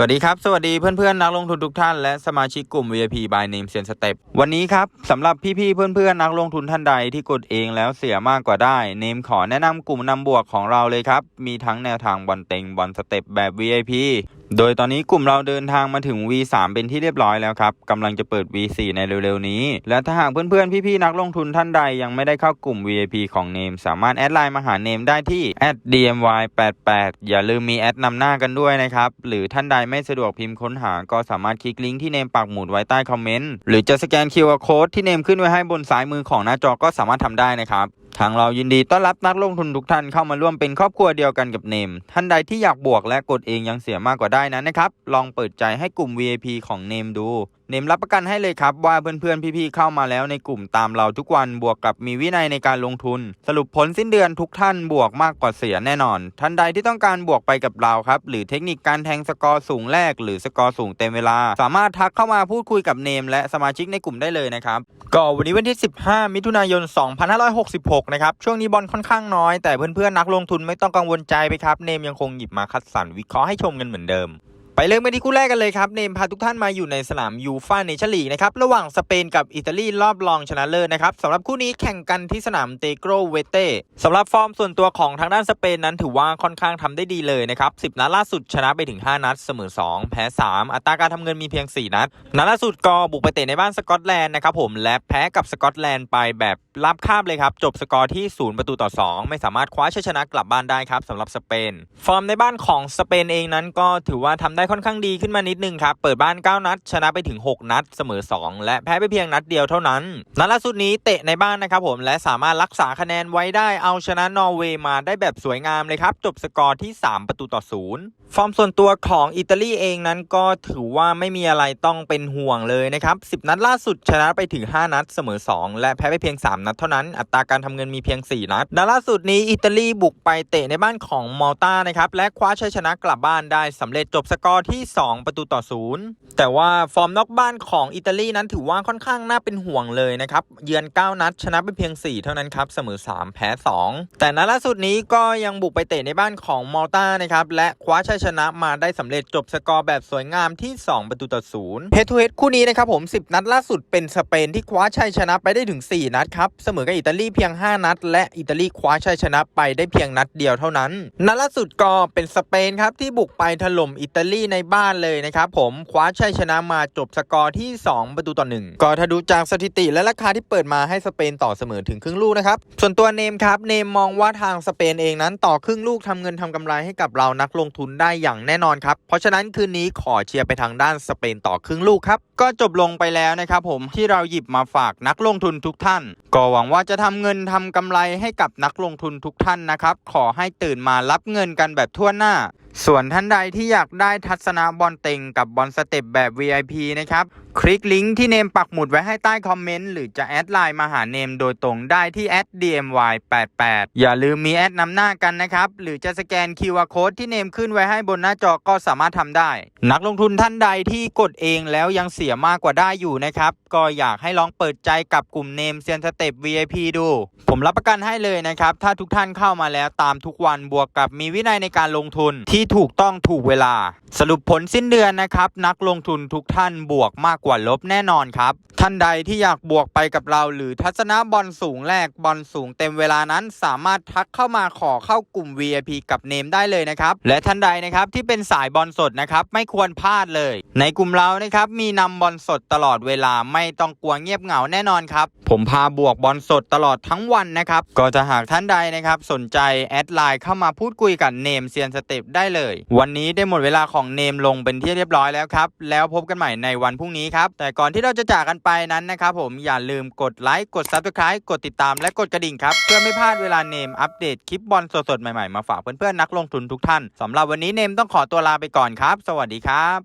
สวัสดีครับ สวัสดีเพื่อนๆ นักลงทุนทุกท่านและสมาชิกกลุ่ม VIP by Name เซียนสเต็ปวันนี้ครับสำหรับพี่ๆเพื่อนๆ นักลงทุนท่านใดที่กดเองแล้วเสียมากกว่าได้เนมขอแนะนำกลุ่มนำบวกของเราเลยครับ มีทั้งแนวทางบอลเต็งบอลสเต็ปแบบ VIP โดยตอนนี้กลุ่มเราเดินทางมาถึง V3 เป็นที่เรียบร้อยแล้วครับกำลังจะเปิด V4 ในเร็วๆนี้ และถ้าหากเพื่อนๆ พี่ๆ นักลงทุนท่านใดยังไม่ได้เข้ากลุ่ม VIP ของเนม สามารถแอดไลน์มาหาเนมได้ที่ @dmy88 อย่าลืมมีแอดนำหน้ากันด้วยนะครับ หรือท่านใดไม่สะดวกพิมพ์ค้นหา ก็สามารถคลิกลิงก์ที่เนมปักหมุดไว้ใต้คอมเมนต์หรือจะสแกน QR Code ที่เนมขึ้นไว้ให้บนซ้ายมือของหน้าจอก็สามารถทำได้นะครับ ทางเรายินดีต้อนรับนักลงทุนทุกท่านเข้ามาร่วมเป็นครอบครัวเดียวกันกับเนม ท่านใดที่อยากบวกและกดเองยังเสียมากกว่าได้นั้นนะครับ ลองเปิดใจให้กลุ่ม VIP ของเนมดู เนมรับประกันให้เลยครับว่าเพื่อนๆ พี่ๆ เข้ามาแล้วในกลุ่มตามเราทุกวันบวกกับมีวินัยในการลงทุน สรุปผลสิ้นเดือนทุกท่านบวกมากกว่าเสียแน่นอน ท่านใดที่ต้องการบวกไปกับเราครับหรือเทคนิคการแทงสกอร์สูงแรก หรือสกอร์สูงเต็มเวลา สามารถทักเข้ามาพูดคุยกับเนม และสมาชิกในกลุ่มได้เลยนะครับก็วันนี้วันที่ 15 มิถุนายน 2566 นะครับช่วงนี้บอลค่อนข้างน้อยแต่เพื่อนๆนักลงทุนไม่ต้องกังวลใจไปครับเนมยังคงหยิบมาคัดสรรวิเคราะห์ให้ชมกันเหมือนเดิม ไปเริ่มกันที่คู่แรกกันเลยครับเนมพาทุกท่านมาอยู่ในสนามยูฟ่าเนชั่นลีกนะครับระหว่างสเปนกับอิตาลีรอบรองชนะเลิศนะครับสำหรับคู่นี้แข่งกันที่สนามเตโกรเวเต้สำหรับฟอร์มส่วนตัวของทางด้านสเปนนั้นถือว่าค่อนข้างทำได้ดีเลยนะครับ10 นัดล่าสุดชนะไปถึง 5 นัดเสมอ 2 แพ้ 3 อัตราการทำเงินมีเพียง 4 นัด นัดล่าสุดก็บุกไปเตะในบ้านสกอตแลนด์นะครับผมและแพ้กับสกอตแลนด์ไปแบบรับคาบเลยครับจบสกอร์ที่ 0 ประตูต่อ 2 ไม่สามารถคว้าชัยชนะกลับบ้านได้ครับสำหรับสเปน ฟอร์มในบ้านของสเปนเองนั้นก็ถือว่าทำได้ค่อนข้างดีขึ้นมานิดนึงครับ เปิดบ้าน 9 นัด ชนะไปถึง 6 นัด เสมอ 2 และแพ้ไปเพียงนัดเดียวเท่านั้น นัดล่าสุดนี้เตะในบ้านนะครับผม และสามารถรักษาคะแนนไว้ได้เอาชนะนอร์เวย์มาได้แบบสวยงามเลยครับ จบสกอร์ที่ 3 ประตูต่อ 0 ฟอร์มส่วนตัวของอิตาลีเองนั้นก็ถือว่าไม่มีอะไรต้องเป็นห่วงเลยนะครับ 10 นัดล่าสุดชนะไปถึง 5 นัด เสมอ 2 และแพ้ไปเพียง 3 นัดเท่านั้น อัตราการทำเงินมีเพียง 4 นัดนัดล่าสุดนี้อิตาลีบุกไปเตะในบ้านของมอลตานะครับและคว้าชัยชนะกลับบ้านได้สำเร็จจบสกอร์ที่ 2 ประตูต่อ0แต่ว่าฟอร์มนอกบ้านของอิตาลีนั้นถือว่าค่อนข้างน่าเป็นห่วงเลยนะครับ เยือน 9 นัด ชนะไปเพียง 4 เท่านั้นครับ เสมอ 3 แพ้ 2 แต่นัดล่าสุดนี้ก็ยังบุกไปเตะในบ้านของมอลตานะครับ และคว้าชัยชนะมาได้สำเร็จจบสกอร์แบบสวยงามที่ 2 ประตูต่อ0เฮดทูเฮดคู่นี้นะครับผม 10 นัดล่าสุดเป็นสเปนที่คว้าชัยชนะไปได้ถึง 4 นัดครับเสมอกับอิตาลีเพียง 5 นัด และอิตาลีคว้าชัยชนะไปได้เพียงนัดเดียวเท่านั้นนัดล่าสุดก็เป็นสเปนครับที่บุกไปถล่มอิตาลีในบ้านเลยนะครับผมคว้าชัยชนะมาจบสกอร์ที่ 2 ประตูต่อ1ก็ถ้าดูจากสถิติและราคาที่เปิดมาให้สเปนต่อเสมอถึงครึ่งลูกนะครับส่วนตัวเนมครับเนมมองว่าทางสเปนเองนั้นต่อครึ่งลูกทำเงินทำกำไรให้กับเรานักลงทุนได้อย่างแน่นอนครับเพราะฉะนั้นคืนนี้ขอเชียร์ไปทางด้านสเปนต่อครึ่งลูกครับก็จบลงไปแล้วนะครับผมที่เราหยิบมาฝากนักลงทุนทุกท่าน ก็หวังว่าจะทำเงินทำกำไรให้กับนักลงทุนทุกท่านนะครับขอให้ตื่นมารับเงินกันแบบทั่วหน้า ส่วนท่านใดที่อยากได้ทัศนะบอลเต็งกับบอลสเต็ปแบบ VIP นะครับ คลิกลิงก์ที่เนมปักหมุดไว้ให้ใต้คอมเมนต์ หรือจะแอดไลน์มาหาเนมโดยตรงได้ที่ @dmy88 อย่าลืมมีแอดนำหน้ากันนะครับ หรือจะสแกน QR Code ที่เนมขึ้นไว้ให้บนหน้าจอก็สามารถทำได้ นักลงทุนท่านใดที่กดเองแล้วยังเสียมากกว่าได้อยู่นะครับ ก็อยากให้ลองเปิดใจกับกลุ่มเนมเซียนสเต็ป VIP ดู ผมรับประกันให้เลยนะครับ ถ้าทุกท่านเข้ามาแล้วตามทุกวันบวกกับมีวินัยในการลงทุนที่ถูกต้องถูกเวลา สรุปผลสิ้นเดือนนะครับนักลงทุนทุกท่านบวกมากกว่าลบแน่นอนครับ ท่านใดที่อยากบวกไปกับเรา หรือทัศนะบอลสูงแรกบอลสูงเต็มเวลานั้น สามารถทักเข้ามาขอเข้ากลุ่ม VIP กับเนมได้เลยนะครับ และท่านใดนะครับที่เป็นสายบอลสดนะครับไม่ควรพลาดเลย ในกลุ่มเรานะครับมีนำบอลสดตลอดเวลาไม่ต้องกลัวเงียบเหงาแน่นอนครับ ผมพาบวกบอลสดตลอดทั้งวันนะครับก็จะหากท่านใดนะครับสนใจแอดไลน์เข้ามาพูดคุยกับเนมเซียนสเต็ปได้เลย วันนี้ได้หมดเวลาของเนมลงเป็นที่เรียบร้อยแล้วครับแล้วพบกันใหม่ในวันพรุ่งนี้ครับแต่ก่อนที่เราจะจากกันไปนั้นนะครับผมอย่าลืมกดไลค์กด Subscribe กดติดตามและกดกระดิ่งครับ เพื่อไม่พลาดเวลาเนมอัปเดตคลิปบอลสดๆใหม่ๆ มาฝากเพื่อนๆนักลงทุนทุกท่านสำหรับวันนี้เนมต้องขอตัวลาไปก่อนครับ สวัสดีครับ